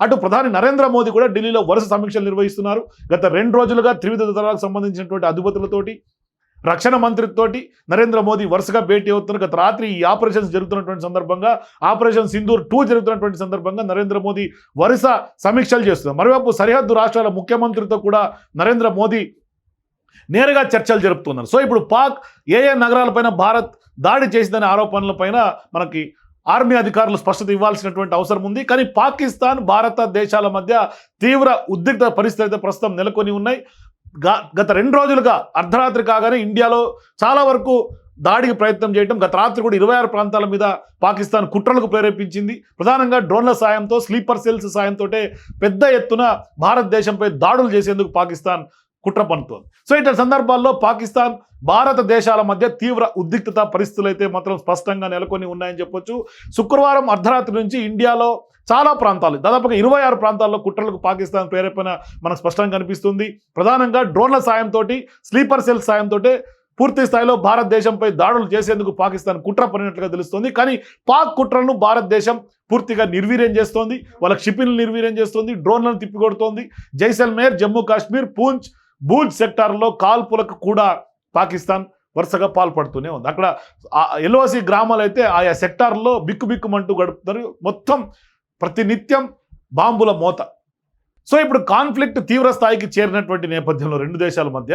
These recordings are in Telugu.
అటు ప్రధాని నరేంద్ర మోదీ కూడా ఢిల్లీలో వరుస సమీక్షలు నిర్వహిస్తున్నారు. గత రెండు రోజులుగా త్రివిధ దళాలకు సంబంధించినటువంటి అధిపతులతోటి రక్షణ మంత్రితోటి నరేంద్ర మోదీ వరుసగా భేటీ అవుతున్నారు. గత రాత్రి ఈ ఆపరేషన్స్ జరుగుతున్నటువంటి సందర్భంగా ఆపరేషన్ సింధూర్ టూ జరుగుతున్నటువంటి సందర్భంగా నరేంద్ర మోదీ వరుస సమీక్షలు చేస్తున్నారు. మరోవైపు సరిహద్దు రాష్ట్రాల ముఖ్యమంత్రితో కూడా నరేంద్ర మోదీ నేరుగా చర్చలు జరుపుతున్నారు. సో ఇప్పుడు పాక్ ఏ ఏ నగరాలపైన భారత్ దాడి చేసిందనే ఆరోపణలపైన మనకి ఆర్మీ అధికారులు స్పష్టత ఇవ్వాల్సినటువంటి అవసరం ఉంది. కానీ పాకిస్తాన్ భారత దేశాల మధ్య తీవ్ర ఉద్రిక్త పరిస్థితి అయితే ప్రస్తుతం నెలకొని ఉన్నాయి. గత రెండు రోజులుగా అర్ధరాత్రి కాగానే ఇండియాలో చాలా వరకు దాడికి ప్రయత్నం చేయడం గత రాత్రి కూడా ఇరవై ఆరు ప్రాంతాల మీద పాకిస్తాన్ కుట్రలకు ప్రేరేపించింది. ప్రధానంగా డ్రోన్ల సాయంతో స్లీపర్ సెల్స్ సాయంతో పెద్ద ఎత్తున భారతదేశంపై దాడులు చేసేందుకు పాకిస్తాన్ కుట్ర పన్నుతోంది. సో ఇట్లాంటి సందర్భాల్లో పాకిస్తాన్ భారతదేశాల మధ్య తీవ్ర ఉద్రిక్తత పరిస్థితులు అయితే మాత్రం స్పష్టంగా నెలకొని ఉన్నాయని చెప్పొచ్చు. శుక్రవారం అర్ధరాత్రి నుంచి ఇండియాలో చాలా ప్రాంతాలు దాదాపుగా ఇరవై ఆరు ప్రాంతాల్లో కుట్రలకు పాకిస్తాన్ ప్రేరేపణ మనకు స్పష్టంగా కనిపిస్తుంది. ప్రధానంగా డ్రోన్ల సాయంతో స్లీపర్ సెల్స్ సాయంతో పూర్తి స్థాయిలో భారతదేశంపై దాడులు చేసేందుకు పాకిస్తాన్ కుట్ర పడినట్లుగా తెలుస్తోంది. కానీ పాక్ కుట్రను భారతదేశం పూర్తిగా నిర్వీర్యం చేస్తోంది. వాళ్ళ క్షిపిల్ని నిర్వీర్యం చేస్తోంది. డ్రోన్లను తిప్పికొడుతోంది. జైసల్మేర్ జమ్మూ కాశ్మీర్ పూంచ్ బూజ్ సెక్టార్లో కాల్పులకు కూడా పాకిస్తాన్ వరుసగా పాల్పడుతూనే ఉంది. అక్కడ ఎల్ఓసి గ్రామాలు అయితే ఆయా సెక్టార్లో బిక్కు బిక్కుమంటూ గడుపుతారు. మొత్తం ప్రతినిత్యం బాంబుల మోత. సో ఇప్పుడు కాన్ఫ్లిక్ట్ తీవ్ర స్థాయికి చేరినటువంటి నేపథ్యంలో రెండు దేశాల మధ్య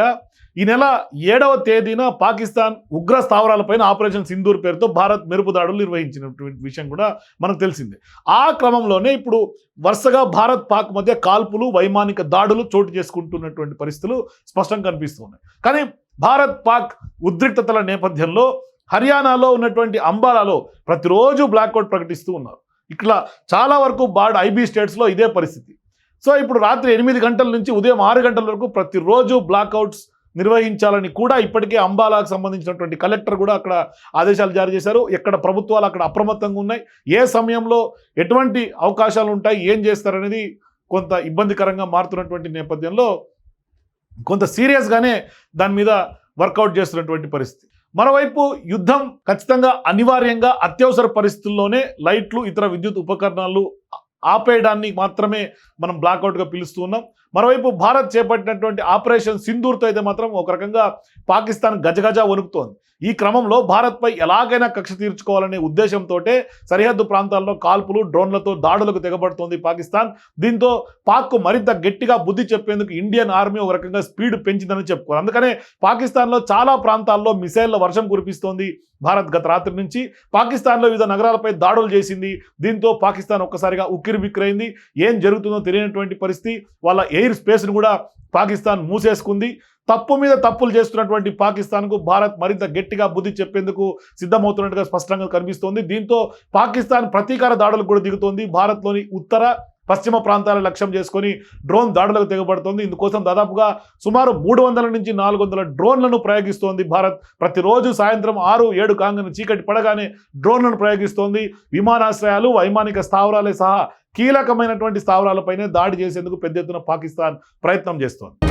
ఈ నెల ఏడవ తేదీన పాకిస్తాన్ ఉగ్ర స్థావరాలపైన ఆపరేషన్ సింధూర్ పేరుతో భారత్ మెరుపు దాడులు నిర్వహించినటువంటి విషయం కూడా మనకు తెలిసిందే. ఆ క్రమంలోనే ఇప్పుడు వరుసగా భారత్ పాక్ మధ్య కాల్పులు వైమానిక దాడులు చోటు చేసుకుంటున్నటువంటి పరిస్థితులు స్పష్టంగా కనిపిస్తున్నాయి. కానీ భారత్ పాక్ ఉద్రిక్తతల నేపథ్యంలో హర్యానాలో ఉన్నటువంటి అంబాలాలో ప్రతిరోజు బ్లాక్అవుట్ ప్రకటిస్తూ ఉన్నారు. ఇట్లా చాలా వరకు బాడ్ ఐబీ స్టేట్స్లో ఇదే పరిస్థితి. సో ఇప్పుడు రాత్రి ఎనిమిది గంటల నుంచి ఉదయం ఆరు గంటల వరకు ప్రతిరోజు బ్లాక్అవుట్స్ నిర్వహించాలని కూడా ఇప్పటికే అంబాలాకు సంబంధించినటువంటి కలెక్టర్ కూడా అక్కడ ఆదేశాలు జారీ చేశారు. ఎక్కడ ప్రభుత్వాలు అక్కడ అప్రమత్తంగా ఉన్నాయి? ఏ సమయంలో ఎటువంటి అవకాశాలు ఉంటాయి? ఏం చేస్తారనేది కొంత ఇబ్బందికరంగా మారుతున్నటువంటి నేపథ్యంలో కొంత సీరియస్గానే దాని మీద వర్కౌట్ చేస్తున్నటువంటి పరిస్థితి. మరోవైపు యుద్ధం ఖచ్చితంగా అనివార్యంగా అత్యవసర పరిస్థితుల్లోనే లైట్లు ఇతర విద్యుత్ ఉపకరణాలు ఆపేయడాన్ని మాత్రమే మనం బ్లాక్అవుట్గా పిలుస్తూ ఉన్నాం. మరోవైపు భారత్ చేపట్టినటువంటి ఆపరేషన్ సింధూర్తో అయితే మాత్రం ఒక రకంగా పాకిస్తాన్ గజగజ వణుకుతోంది. ఈ క్రమంలో భారత్పై ఎలాగైనా కక్ష తీర్చుకోవాలనే ఉద్దేశంతో సరిహద్దు ప్రాంతాల్లో కాల్పులు డ్రోన్లతో దాడులకు తెగబడుతోంది పాకిస్తాన్. దీంతో పాక్కు మరింత గట్టిగా బుద్ధి చెప్పేందుకు ఇండియన్ ఆర్మీ ఒక రకంగా స్పీడ్ పెంచిందని చెప్పుకోవాలి. అందుకనే పాకిస్తాన్లో చాలా ప్రాంతాల్లో మిసైళ్ళ వర్షం కురిపిస్తోంది భారత్ గత రాత్రి నుంచి. పాకిస్తాన్లో వివిధ నగరాలపై దాడులు చేసింది. దీంతో పాకిస్తాన్ ఒక్కసారిగా ఉక్కిరి బిక్కిరైంది. ఏం జరుగుతుందో తెలియనటువంటి పరిస్థితి. వాళ్ళ ఎయిర్ స్పేస్ను కూడా పాకిస్తాన్ మూసేసుకుంది. తప్పు మీద తప్పులు చేస్తున్నటువంటి పాకిస్తాన్కు భారత్ మరింత గట్టిగా బుద్ధి చెప్పేందుకు సిద్ధమవుతున్నట్టుగా స్పష్టంగా కనిపిస్తోంది. దీంతో పాకిస్తాన్ ప్రతీకార దాడులకు కూడా దిగుతోంది. భారత్లోని ఉత్తర పశ్చిమ ప్రాంతాల లక్ష్యం చేసుకొని డ్రోన్ దాడులకు తెగబడుతోంది. ఇందుకోసం దాదాపుగా సుమారు మూడు వందల నుంచి నాలుగు వందల డ్రోన్లను ప్రయోగిస్తోంది భారత్. ప్రతిరోజు సాయంత్రం ఆరు ఏడు కాంగన చీకటి పడగానే డ్రోన్లను ప్రయోగిస్తోంది. విమానాశ్రయాలు వైమానిక స్థావరాలే సహా కీలకమైనటువంటి స్థావరాలపైనే దాడి చేసేందుకు పెద్ద ఎత్తున పాకిస్తాన్ ప్రయత్నం చేస్తోంది.